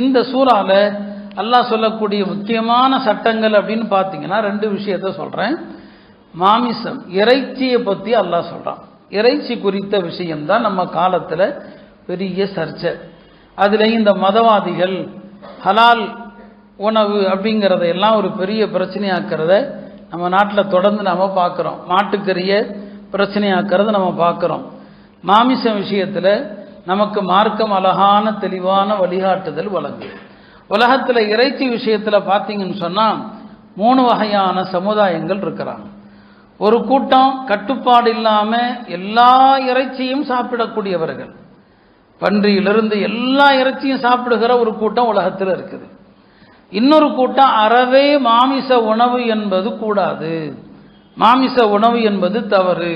இந்த சூறால அல்லாஹ் சொல்லக்கூடிய முக்கியமான சட்டங்கள் அப்படின்னு பார்த்தீங்கன்னா ரெண்டு விஷயத்த சொல்கிறேன் மாமிசம் இறைச்சியை பற்றி அல்லாஹ் சொல்கிறான் இறைச்சி குறித்த விஷயம்தான் நம்ம காலத்தில் பெரிய சர்ச்சை. அதில் இந்த மதவாதிகள் ஹலால் உணவு அப்படிங்கிறத எல்லாம் ஒரு பெரிய பிரச்சனையாக்கிறத நம்ம நாட்டில் தொடர்ந்து நம்ம பார்க்குறோம். மாட்டுக்கறியை பிரச்சனையாக்கிறத நம்ம பார்க்குறோம். மாமிசம் விஷயத்தில் நமக்கு மார்க்கம் அழகான தெளிவான வழிகாட்டுதல் வழங்குது உலகத்தில் இறைச்சி விஷயத்தில் பார்த்தீங்கன்னு சொன்னால் மூணு வகையான சமுதாயங்கள் இருக்கிறாங்க. ஒரு கூட்டம் கட்டுப்பாடு இல்லாமல் எல்லா இறைச்சியும் சாப்பிடக்கூடியவர்கள். பன்றியிலிருந்து எல்லா இறைச்சியும் சாப்பிடுகிற ஒரு கூட்டம் உலகத்தில் இருக்குது. இன்னொரு கூட்டம் அறவே மாமிச உணவு என்பது கூடாது. மாமிச உணவு என்பது தவறு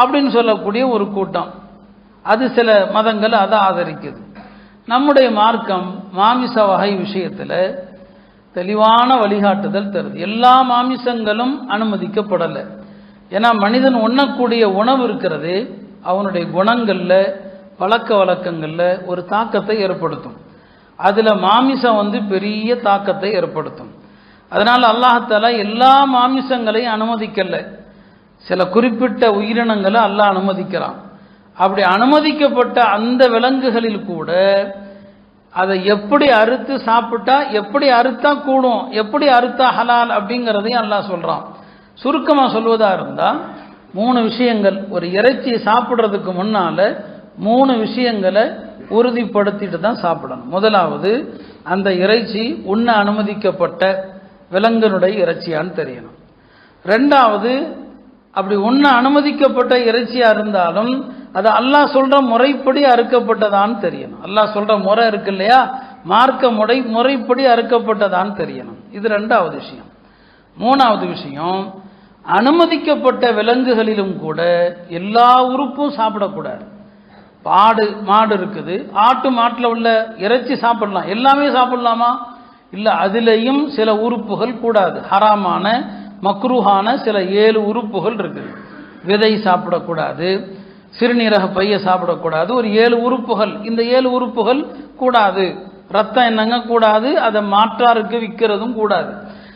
அப்படின்னு சொல்லக்கூடிய ஒரு கூட்டம். அது சில மதங்கள் அதை ஆதரிக்குது. நம்முடைய மார்க்கம் மாமிச வகை விஷயத்தில் தெளிவான வழிகாட்டுதல் தருது. எல்லா மாமிசங்களும் அனுமதிக்கப்படலை. ஏன்னா மனிதன் உண்ணக்கூடிய உணவு இருக்கிறது அவனுடைய குணங்களில் பழக்க வழக்கங்களில் ஒரு தாக்கத்தை ஏற்படுத்தும். அதில் மாமிசம் வந்து பெரிய தாக்கத்தை ஏற்படுத்தும். அதனால் அல்லாஹால எல்லா மாமிசங்களையும் அனுமதிக்கலை. சில குறிப்பிட்ட உயிரினங்களை அல்லாஹ் அனுமதிக்கிறான். அப்படி அனுமதிக்கப்பட்ட அந்த விலங்குகளில் கூட அதை எப்படி அறுத்து சாப்பிட்டா எப்படி அறுத்தா கூடும் எப்படி அறுத்தா ஹலால் அப்படிங்கிறதையும் எல்லாம் சொல்கிறான் சுருக்கமாக சொல்வதாக இருந்தால் மூணு விஷயங்கள் ஒரு இறைச்சி சாப்பிட்றதுக்கு முன்னால் மூணு விஷயங்களை உறுதிப்படுத்திட்டு தான் சாப்பிடணும். முதலாவது அந்த இறைச்சி உண்ண அனுமதிக்கப்பட்ட விலங்கினுடைய இறைச்சியான்னு தெரியணும். ரெண்டாவது அப்படி உண்ண அனுமதிக்கப்பட்ட இறைச்சியாக இருந்தாலும் அது அல்லாஹ் சொல்ற முறைப்படி அறுக்கப்பட்டதான்னு தெரியணும். அல்லாஹ் சொல்ற முறை இருக்கு இல்லையா? மார்க்க முறை முறைப்படி அறுக்கப்பட்டதான்னு தெரியணும். இது ரெண்டாவது விஷயம். மூணாவது விஷயம் அனுமதிக்கப்பட்ட விலங்குகளிலும் கூட எல்லா உறுப்பும் சாப்பிடக்கூடாது. பாடு மாடு இருக்குது. ஆட்டு மாட்டில் உள்ள இறைச்சி சாப்பிடலாம். எல்லாமே சாப்பிடலாமா? இல்லை அதுலேயும் சில உறுப்புகள் கூடாது. ஹராமான மக்ரூஹான சில ஏழு உறுப்புகள் இருக்குது. விதை சாப்பிடக்கூடாது. சிறுநீரக பைய சாப்பிடக்கூடாது. ஒரு ஏழு உறுப்புகள். இந்த ஏழு உறுப்புகள் கூடாது. ரத்தம் என்னங்க கூடாது? அதை மாற்றாருக்கு விற்கிறதும் கூடாது.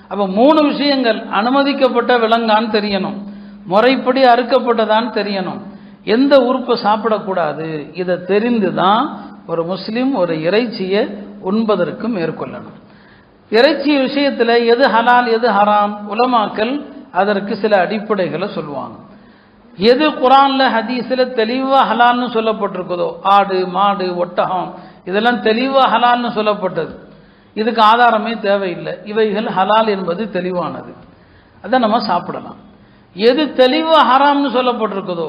அப்போ மூணு விஷயங்கள். அனுமதிக்கப்பட்ட விலங்கான்னு தெரியணும். முறைப்படி அறுக்கப்பட்டதான்னு தெரியணும். எந்த உறுப்பை சாப்பிடக்கூடாது? இதை தெரிந்து தான் ஒரு முஸ்லீம் ஒரு இறைச்சியை உண்பதற்கு மேற்கொள்ளணும். இறைச்சி விஷயத்தில் எது ஹலால் எது ஹராம்? உலமாக்கல் அதற்கு சில அடிப்படைகளை சொல்லுவாங்க. எது குரான்ல ஹதீஸில் தெளிவாக ஹலால்னு சொல்லப்பட்டிருக்குதோ ஆடு மாடு ஒட்டகம் இதெல்லாம் தெளிவாக ஹலால்னு சொல்லப்பட்டது. இதுக்கு ஆதாரமே தேவையில்லை. இவைகள் ஹலால் என்பது தெளிவானது. அதை நம்ம சாப்பிடலாம். எது தெளிவாக ஹராம்னு சொல்லப்பட்டிருக்குதோ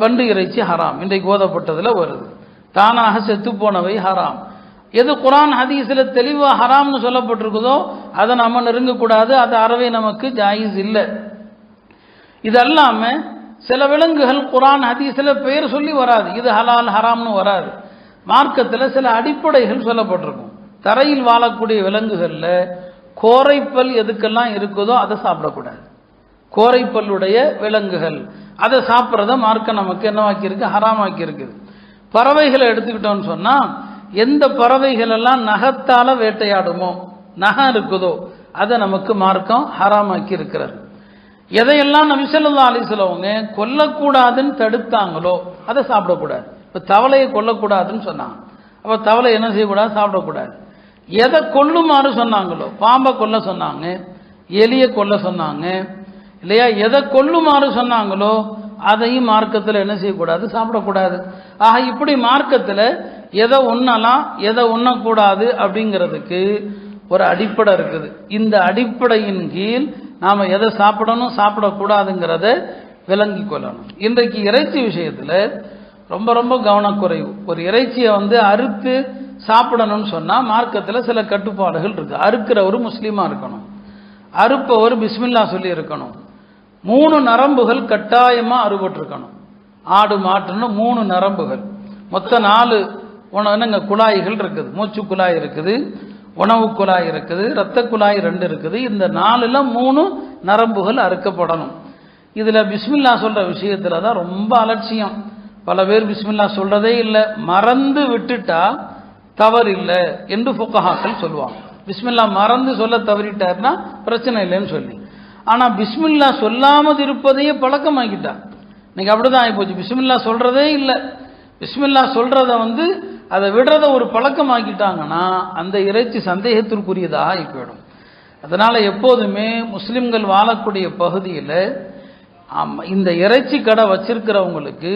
பண்டு இறைச்சி ஹராம். இன்றைக்கு ஓதப்பட்டதில் வருது. தானாக செத்து போனவை ஹராம். எது குரான் ஹதீஸில் தெளிவாக ஹராம்னு சொல்லப்பட்டிருக்குதோ அதை நம்ம நெருங்கக்கூடாது. அது அறவே நமக்கு ஜாயிஸ் இல்லை. இது அல்லாமல் சில விலங்குகள் குரான் ஹதீஸில் பெயர் சொல்லி வராது. இது ஹலால் ஹராம்னு வராது. மார்க்கத்தில் சில அடிப்படைகள் சொல்லப்பட்டிருக்கும். தரையில் வாழக்கூடிய விலங்குகளில் கோரைப்பல் எதுக்கெல்லாம் இருக்குதோ அதை சாப்பிடக்கூடாது. கோரைப்பல்லுடைய விலங்குகள். அதை சாப்பிட்றத மார்க்க நமக்கு என்னவாக்கியிருக்கு இருக்கு? பறவைகளை எடுத்துக்கிட்டோம்னு சொன்னால் எந்த பறவைகள் எல்லாம் வேட்டையாடுமோ நகம் இருக்குதோ அதை நமக்கு மார்க்கம் ஹராமாக்கி இருக்கிறது. எதையெல்லாம் நபிசல்லா அலிசலவங்க கொல்லக்கூடாதுன்னு தடுத்தாங்களோ அதை சாப்பிடக்கூடாது. இப்போ தவளையை கொல்லக்கூடாதுன்னு சொன்னாங்க. அப்போ தவளை என்ன செய்யக்கூடாது? சாப்பிடக்கூடாது. எதை கொல்லுமாறு சொன்னாங்களோ பாம்பை கொல்ல சொன்னாங்க எலியை கொல்ல சொன்னாங்க இல்லையா? எதை கொல்லுமாறு சொன்னாங்களோ அதையும் மார்க்கத்தில் என்ன செய்யக்கூடாது? சாப்பிடக்கூடாது. ஆக இப்படி மார்க்கத்தில் எதை உண்ணலாம் எதை உண்ணக்கூடாது அப்படிங்கிறதுக்கு ஒரு அடிப்படை இருக்குது. இந்த அடிப்படையின் கீழ் நாம் எதை சாப்பிடணும் சாப்பிடக்கூடாதுங்கிறத விளங்கி கொள்ளணும். இன்றைக்கு இறைச்சி விஷயத்தில் ரொம்ப ரொம்ப கவனக்குறைவு. ஒரு இறைச்சியை வந்து அறுத்து சாப்பிடணும்னு சொன்னால் மார்க்கத்தில் சில கட்டுப்பாடுகள் இருக்குது அறுக்கிறவர் முஸ்லீமாக இருக்கணும். அறுப்பவர் பிஸ்மில்லா சொல்லி இருக்கணும். மூணு நரம்புகள் கட்டாயமாக அறுபட்டிருக்கணும். ஆடு மாட்டுன்னு மூணு நரம்புகள். மொத்த நாலு உணவு என்னங்க குழாய்கள் இருக்குது. மூச்சு குழாய் இருக்குது. உணவு குழாய் இருக்குது இரத்த குழாய் ரெண்டு இருக்குது. இந்த நாலுல மூணு நரம்புகள் அறுக்கப்படணும். இதில் பிஸ்மில்லா சொல்கிற விஷயத்தில் தான் ரொம்ப அலட்சியம். பல பேர் பிஸ்மில்லா சொல்கிறதே இல்லை. மறந்து விட்டுட்டா இல்லை என்று ஃபுக்கஹாக்கள் சொல்லுவாங்க. பிஸ்மில்லா மறந்து சொல்ல தவறிட்டாருன்னா பிரச்சனை இல்லைன்னு சொல்லி. ஆனால் பிஸ்மில்லா சொல்லாமல் இருப்பதையே பழக்கமாக்கிட்டா. இன்னைக்கு அப்படிதான் ஆகிப்போச்சு பிஸ்மில்லா சொல்கிறதே இல்லை. பிஸ்மில்லா சொல்கிறத வந்து அதை விடுறத ஒரு பழக்கமாக்கிட்டாங்கன்னா அந்த இறைச்சி சந்தேகத்திற்குரியதாக ஆகிப்போயிடும் போயிடும். எப்போதுமே முஸ்லிம்கள் வாழக்கூடிய பகுதியில் இந்த இறைச்சி கடை வச்சிருக்கிறவங்களுக்கு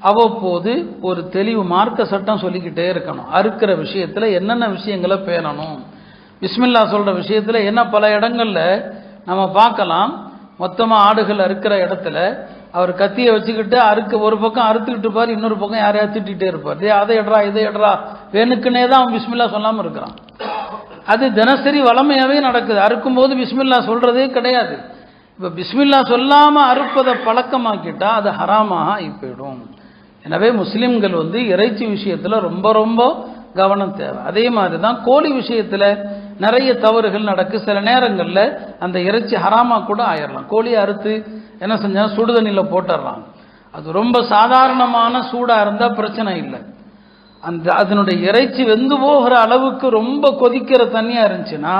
அவ்வப்போது ஒரு தெளிவு மார்க்க சட்டம் சொல்லிக்கிட்டே இருக்கணும். அறுக்கிற விஷயத்தில் என்னென்ன விஷயங்களை பேணணும். பிஸ்மில்லா சொல்கிற விஷயத்தில் என்ன பல இடங்களில் நம்ம பார்க்கலாம். மொத்தமாக ஆடுகள் அறுக்கிற இடத்துல அவர் கத்தியை வச்சுக்கிட்டு அறுக்க ஒரு பக்கம் அறுத்துக்கிட்டு இருப்பார் இன்னொரு பக்கம் யாரையா திட்டிகிட்டே இருப்பார். டே அதை எடுறா இதை எடுறா. வேணுக்குன்னே தான் அவன் பிஸ்மில்லா சொல்லாமல் இருக்கிறான். அது தினசரி வளமையாகவே நடக்குது. அறுக்கும்போது பிஸ்மில்லா சொல்கிறதே கிடையாது. இப்போ பிஸ்மில்லா சொல்லாமல் அறுப்பதை பழக்கமாக்கிட்டால் அது ஹராமாக ஆகிப்போயிடும் எனவே முஸ்லீம்கள் வந்து இறைச்சி விஷயத்தில் ரொம்ப ரொம்ப கவனம் தேவை. அதே மாதிரி தான் கோழி விஷயத்தில் நிறைய தவறுகள் நடக்கு. சில நேரங்களில் அந்த இறைச்சி ஹராமா கூட ஆயிடலாம் கோழியை அறுத்து என்ன செஞ்சால் சுடுதண்ணியில் போட்டுடுறாங்க அது ரொம்ப சாதாரணமான சூடாக இருந்தால் பிரச்சனை இல்லை. அந்த அதனுடைய இறைச்சி வெந்து போகிற அளவுக்கு ரொம்ப கொதிக்கிற தண்ணியாக இருந்துச்சுன்னா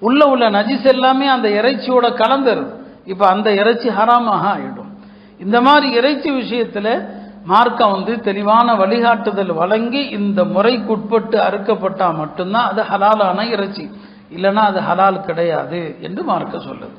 உள்ள உள்ள நஜிஸ் எல்லாமே அந்த இறைச்சியோட கலந்துருது இப்போ அந்த இறைச்சி ஹராமாக ஆயிடும். இந்த மாதிரி இறைச்சி விஷயத்தில் மார்க்கம் வந்து தெளிவான வழிகாட்டுதல் வழங்கி இந்த முறைக்குட்பட்டு அறுக்கப்பட்டால் மட்டும்தான் அது ஹலாலான இறைச்சி. இல்லைன்னா அது ஹலால் கிடையாது என்று மார்க்க சொல்லுது.